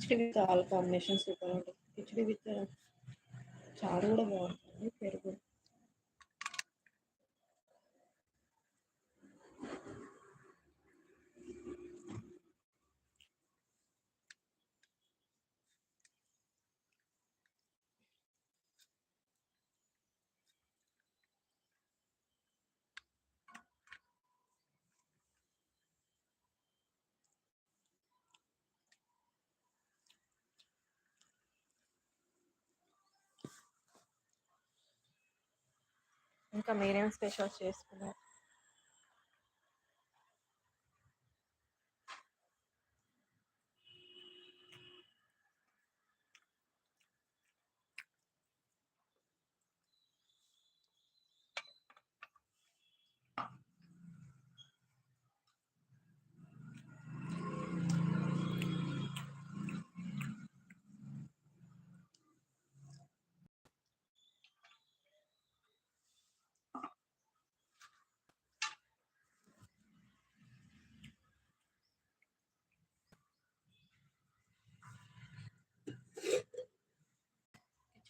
Khichdi with all combination super ఉంటుంది khichdi with చారు కూడా బాగుంటుంది. ఇంకా మీరేం స్పెషల్స్ చేసుకున్నారు?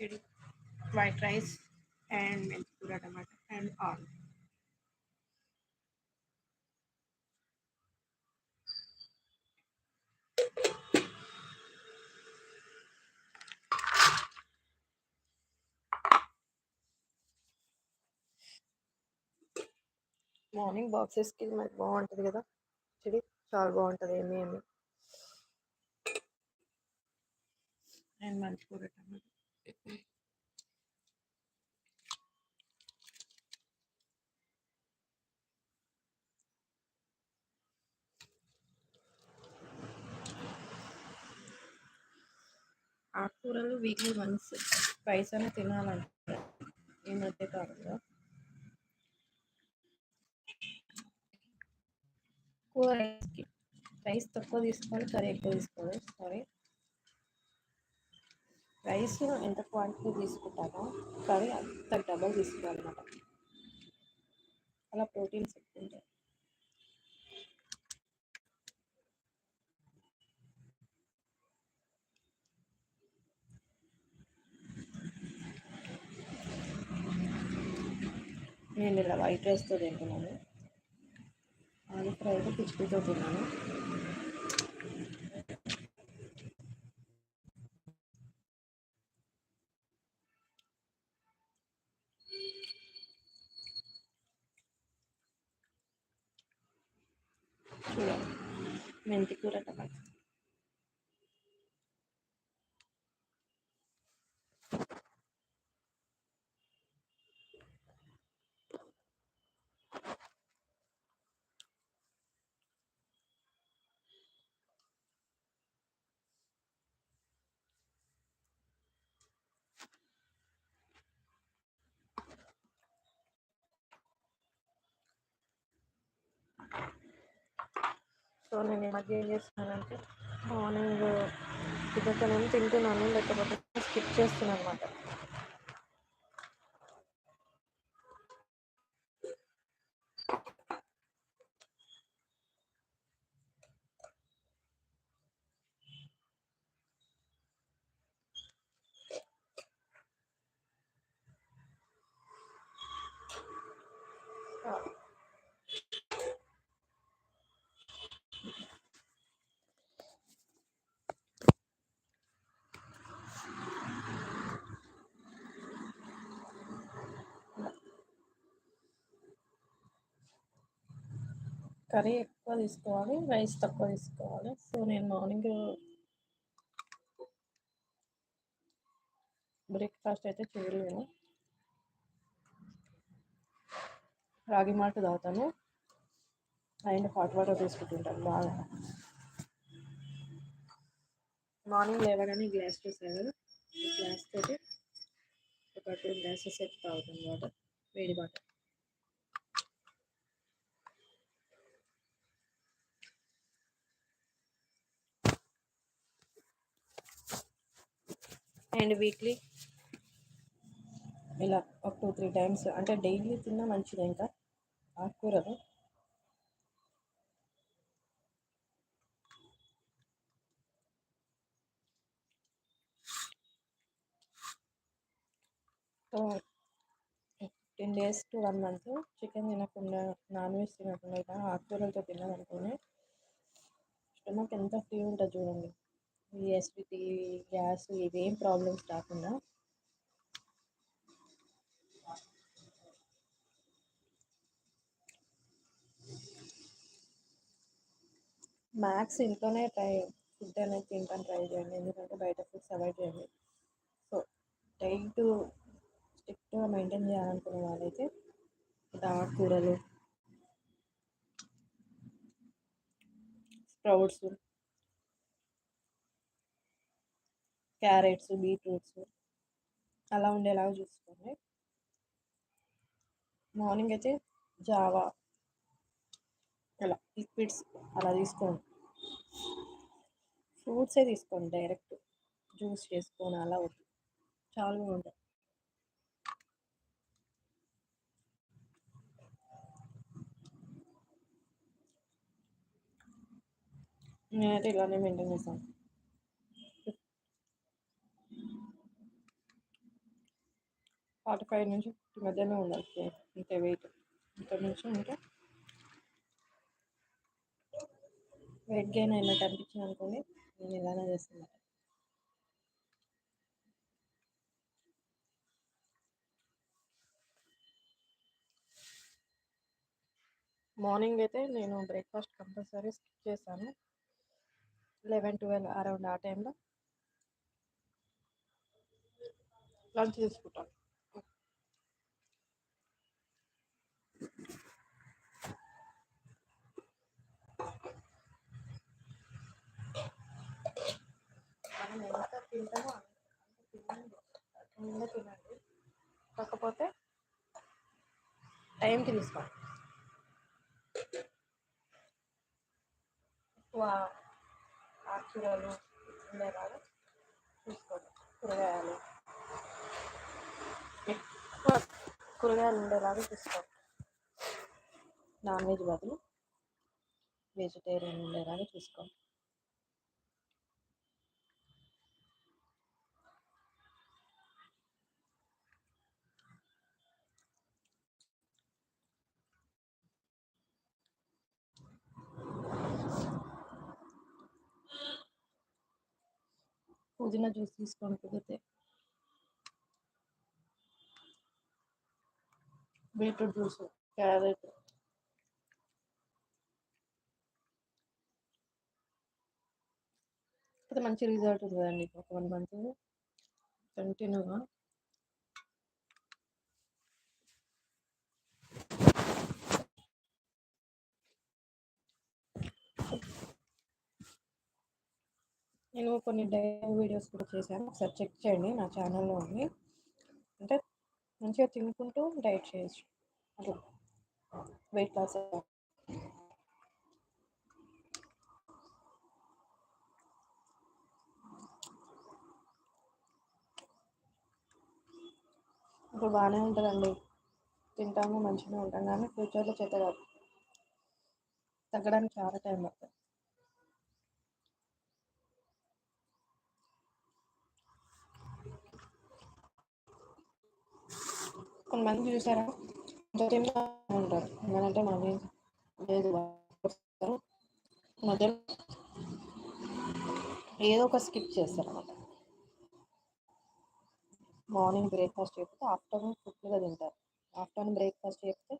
కిచిడి వైట్ రైస్ అండ్ మెంతికూర టమాటా అండ్ ఆల్ మార్నింగ్ బాక్సెస్కి మరి బాగుంటుంది కదా? కిచిడి చాలా బాగుంటుంది ఏమి ఏమి? అండ్ మెంతికూర టమాటా. ఆకుకూరలు వీక్లీ వన్స్ రైస్ అయినా తినాలంటారు. ఈ మధ్య కాలంలో. ఎక్కువ రైస్కి రైస్ తక్కువ తీసుకోవాలి కర్రీ ఎక్కువ తీసుకోవాలి. సారీ రైస్ ఎంత క్వాంటిటీ తీసుకుంటారో కర్రీ అంత డబల్ తీసుకోవాలన్నమాట. అలా ప్రోటీన్స్ ఎక్కువ ఉంటాయి. నేను ఇలా వైట్ రైస్తో తింటున్నాను. ఆలు ఫ్రైతో కిచిడితో తిన్నాను. చూడండి మెంతి కూర టమాటా సో నేను ఈ మధ్య ఏం చేస్తున్నానంటే మార్నింగ్ కుదరతనేమో తింటున్నాను లేకపోతే స్కిప్ చేస్తున్నాను అనమాట కర్రీ ఎక్కువ తీసుకోవాలి రైస్ తక్కువ తీసుకోవాలి. సో నేను మార్నింగ్ బ్రేక్ఫాస్ట్ అయితే చేయలేను. రాగి మాట తాగుతాను. అండ్ హాట్ వాటర్ తీసుకుంటుంటాను బాగా. మార్నింగ్ లేవగానే గ్లాస్ చూసాను గ్లాస్ తోటి ఒక టూ గ్లాసెస్ అయితే తాగుతాను వాటర్ వేడి వాటర్. అండ్ వీక్లీ ఇలా ఒక టూ త్రీ టైమ్స్. అంటే డైలీ తిన్నా మంచిది ఇంకా. ఆకుకూరలు. So fifteen days to one month chicken తినకుండా నాన్ వెజ్ తినకుండా ఇలా ఆకుకూరలతో తిన్నామనుకోని స్టమక్ ఎంత ఫ్రీ ఉంటుంది చూడండి. ఈ ఎస్విటీ గ్యాస్ ఇవేం ప్రాబ్లమ్స్ రాకుండా. మ్యాక్స్ ఇంట్లోనే ట్రై ఫుడ్ అనేది తింటాను ట్రై చేయండి. ఎందుకంటే బయట ఫుడ్స్ అవాయిడ్ చేయండి. సో డైట్ స్ట్రిక్ట్గా మెయింటైన్ చేయాలనుకునే వాళ్ళైతే ఆకుకూరలు స్ప్రౌట్స్ క్యారెట్స్ బీట్రూట్స్ అలా ఉండేలాగా చూసుకోండి. మార్నింగ్ అయితే జావా అలా లిక్విడ్స్ అలా తీసుకోండి. ఫ్రూట్సే తీసుకోండి డైరెక్ట్. జ్యూస్ చేసుకొని అలా వద్దు. చాలా బాగుంటాయి. నేనైతే ఇలానే మెయింటైన్ చేస్తాను. ఫార్టీ ఫైవ్ నుంచి ఫిఫ్టీ మధ్యలో ఉండాలి ఇంత వెయిట్ ఇంత నుంచి ఉంటే వెయిట్ గెయిన్ అయినట్టు అనిపించింది అనుకోండి నేను ఇలానే చేస్తాను మార్నింగ్ అయితే నేను బ్రేక్ఫాస్ట్ కంపల్సరీ స్కిప్ చేశాను. లెవెన్ ట్వెల్వ్ అరౌండ్ ఆ టైంలో లంచ్ తీసుకుంటాను. మనం ఎంత తింటామో అంత తినండి. ముందే తినండి. కాకపోతే టైంకి తీసుకోండి. ఎక్కువ ఆకుకూరలు ఉండేలాగా చూసుకోండి. కూరగాయలు. ఎక్కువ కూరగాయలు ఉండేలాగా చూసుకోండి. నాన్ వెజ్ బదులు వెజిటేరియన్ ఉండేలాగా చూసుకోండి పుదీనా జ్యూస్ తీసుకొని కుదిరితే. Beetroot juice carrot. అయితే మంచి రిజల్ట్ ఉంటుందండి ఒక వన్ మంత్ కంటిన్యూగా నేను కొన్ని డైట్ వీడియోస్ కూడా చేశాను. ఒకసారి చెక్ చేయండి నా ఛానల్లో ఉంది. అంటే మంచిగా తినుకుంటూ డైట్ చేయొచ్చు. అట్లా. వెయిట్ లాస్ ఇప్పుడు బాగానే ఉంటుందండి. తింటాము మంచిగా ఉంటాం కానీ ఫ్యూచర్లో చేత కాదు. తగ్గడానికి చాలా టైం పడుతుంది. కొంతమంది చూసారా? తింటా ఉంటారు. ఎందుకంటే మాది లేదు. మధ్యలో ఏదో ఒక స్కిప్ చేస్తారు అన్నమాట. మార్నింగ్ బ్రేక్ఫాస్ట్ చెప్తే ఆఫ్టర్నూన్ ఫుడ్గా తింటారు. ఆఫ్టర్నూన్ బ్రేక్ఫాస్ట్ చెప్తే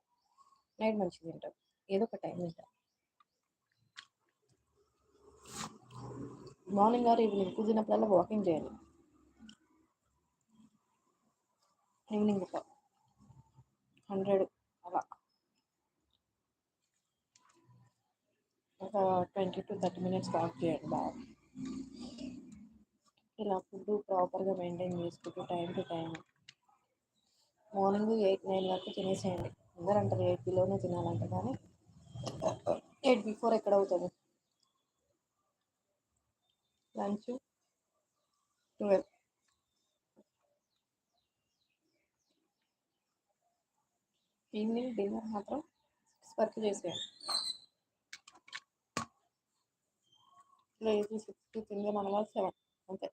నైట్ మంచిగా తింటారు. ఏదో ఒక టైం తింటారు. మార్నింగ్ ఆర్ ఈవినింగ్ కుదిరినప్పుడల్లా వాకింగ్ చేయండి ఈవినింగ్ ఒక హండ్రెడ్ అలా. ఒక twenty to thirty minutes walk చేయండి బాగా. ఇలా ఫుడ్ ప్రాపర్గా మెయింటైన్ చేసుకుంటూ time to time morning eight nine వరకు తినేసేయండి. అందరూ అంటారు ఎయిట్ బిలోనే తినాలంట కానీ ఎయిట్ బిఫోర్ ఎక్కడ అవుతుంది? Lunch twelve. ఈవినింగ్ డిన్నర్ మాత్రం సిక్స్ వరకు చేసేయండి. లేదు సిక్స్కి తిందాం అనగా సెవెన్. అంతే.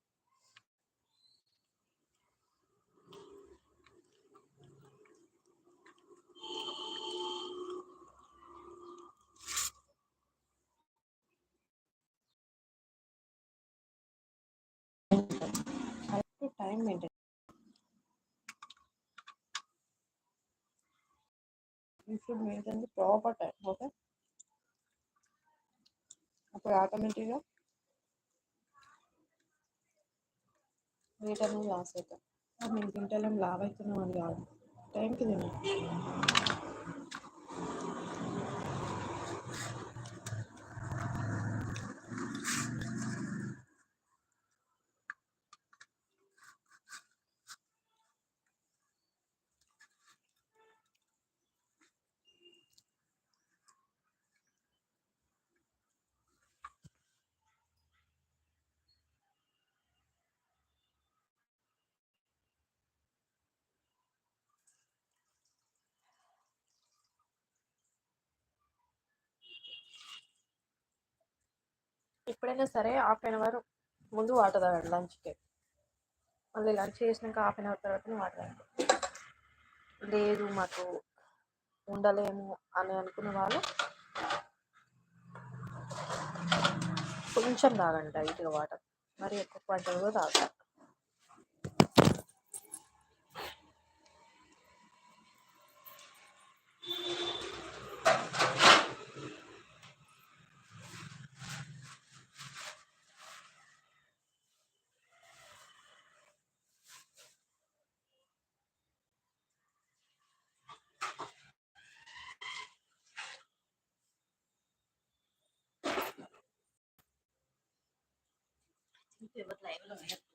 Time maintain you should maintain the proper time okay అప్పుడు ఆటోమేటిక్గా వెయిట్ అనేది లాస్ అవుతాం. మేము తింటలేం లావ్ అవుతున్నాం అని కాదు. టైంకి తిన్నాం ఎప్పుడైనా సరే హాఫ్ అన్ అవర్ ముందు వాటర్ తాగండి లంచ్కి. మళ్ళీ లంచ్ చేసినాక హాఫ్ అన్ అవర్ తర్వాత వాటర్ తాగండి. లేదు మాకు ఉండలేము అని అనుకున్న వాళ్ళు కొంచెం తాగండి లైట్గా వాటర్. మరి ఎక్కువ క్వాంటిటీలో 你嘴巴来一个弄一